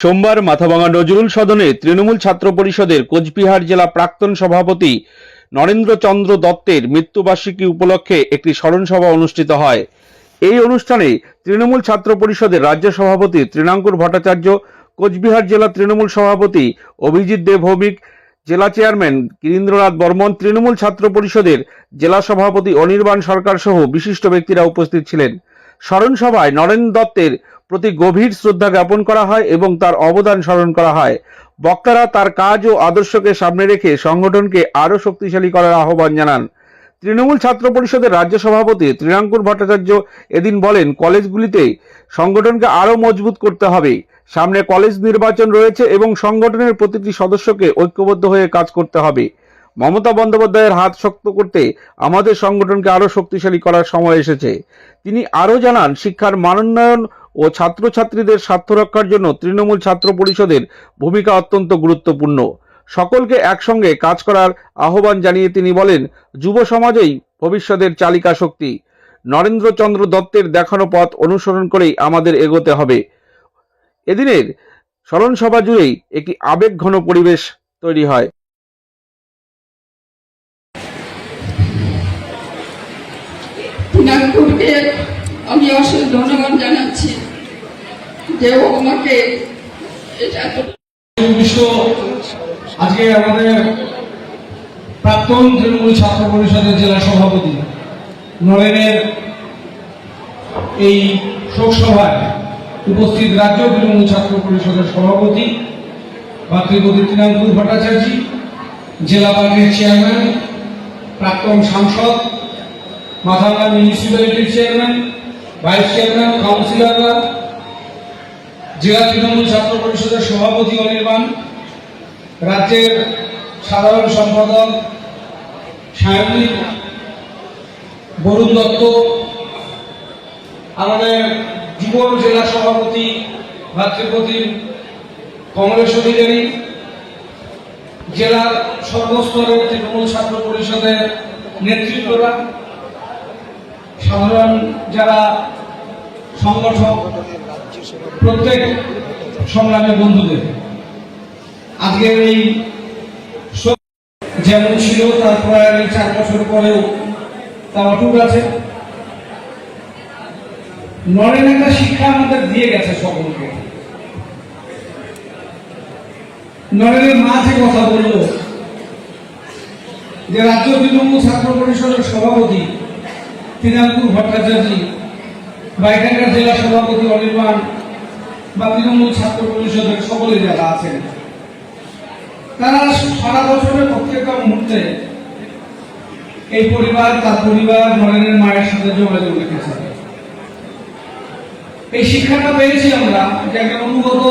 সোমবার মাথাভাঙা নজরুল সদনে তৃণমূল ছাত্র পরিষদের কোচবিহার জেলা প্রাক্তন সভাপতি নরেন্দ্রচন্দ্র দত্তের মৃত্যুবার্ষিকী উপলক্ষে একটি স্মরণ সভা অনুষ্ঠিত হয়। এই অনুষ্ঠানে তৃণমূল ছাত্র পরিষদের রাজ্য সভাপতি তৃণাঙ্কুর ভট্টাচার্য, কোচবিহার জেলা তৃণমূল সভাপতি অভিজিৎ দেব ভৌমিক, জেলা চেয়ারম্যান গিরীন্দ্রনাথ বর্মন, তৃণমূল ছাত্র পরিষদের জেলা সভাপতি অনির্বাণ সরকার সহ বিশিষ্ট ব্যক্তিরা উপস্থিত ছিলেন। স্মরণ সভায় নরেন দত্তের প্রতি গভীর শ্রদ্ধা জ্ঞাপন করা হয় এবং তার অবদান স্মরণ করা হয়। বক্তারা তার কাজ ও আদর্শকে সামনে রেখে সংগঠনকে আরও শক্তিশালী করার আহ্বান জানান। তৃণমূল ছাত্র পরিষদের রাজ্য সভাপতি তৃণাঙ্কুর ভট্টাচার্য এদিন বলেন, কলেজগুলিতে সংগঠনকে আরও মজবুত করতে হবে। সামনে কলেজ নির্বাচন রয়েছে এবং সংগঠনের প্রতিটি সদস্যকে ঐক্যবদ্ধ হয়ে কাজ করতে হবে। মমতা বন্দ্যোপাধ্যায়ের হাত শক্ত করতে আমাদের সংগঠনকে আরও শক্তিশালী করার সময় এসেছে। তিনি আরও জানান, শিক্ষার মানোন্নয়ন ও ছাত্রছাত্রীদের স্বার্থ রক্ষার জন্য তৃণমূল ছাত্র পরিষদের ভূমিকা অত্যন্ত গুরুত্বপূর্ণ। সকলকে একসঙ্গে কাজ করার আহ্বান জানিয়ে তিনি বলেন, যুব সমাজেই ভবিষ্যতের চালিকা শক্তি। নরেন্দ্রচন্দ্র দত্তের দেখানো পথ অনুসরণ করেই আমাদের এগোতে হবে। এদিনের স্মরণসভা জুড়েই একটি আবেগঘন পরিবেশ তৈরি হয়। নাগপুরকে আমি অশেষ ধন্যবাদ জানাচ্ছি যে ও আমাকে আজকে আমাদের প্রাক্তন তৃণমূল ছাত্র পরিষদের জেলা সভাপতি নরেনের এই শোক সভায় উপস্থিত রাজ্য তৃণমূল ছাত্র পরিষদের সভাপতি ভাতৃপতি তৃণাঙ্কুর ভট্টাচার্য, জেলা পার্টির চেয়ারম্যান, প্রাক্তন সাংসদ মাথাঙ্গা মিউনিসিপ্যালিটির চেয়ারম্যান, ভাইস চেয়ারম্যান, কাউন্সিলররা, জেলা তৃণমূল ছাত্র পরিষদের সভাপতি অনির্বাণ, রাজ্যের সাধারণ সম্পাদক সায়নিক বরুণ দত্ত, আমাদের যুব জেলা সভাপতি ভাতৃপতি কংগ্রেস অধিকারী জেলার সর্বস্তরের তৃণমূল ছাত্র পরিষদের নেতৃত্বরা সাধারণ যারা সংগঠক, প্রত্যেক সংগ্রামের বন্ধুদের, আজকের এই যেমন ছিল, তার প্রায় চার বছর পরেও তা অটুট আছে। নরেন একটা শিক্ষা আমাদের দিয়ে গেছে সকলকে। নরেনের মা যে কথা বলল যে রাজ্য তৃণমূল ছাত্র পরিষদের সভাপতি তৃণাঙ্কুর ভট্টাচার্য বা জেলা সভাপতি অনির্বাণ বা তৃণমূল ছাত্র পরিষদের সকলে যারা আছেন, তারা সারা বছরের প্রত্যেকটা মুহূর্তে এই পরিবার, তার পরিবার, নরেনের মায়ের সাথে যোগাযোগ রেখেছে। এই শিক্ষাটা পেয়েছি আমরা যে একটা অনুগত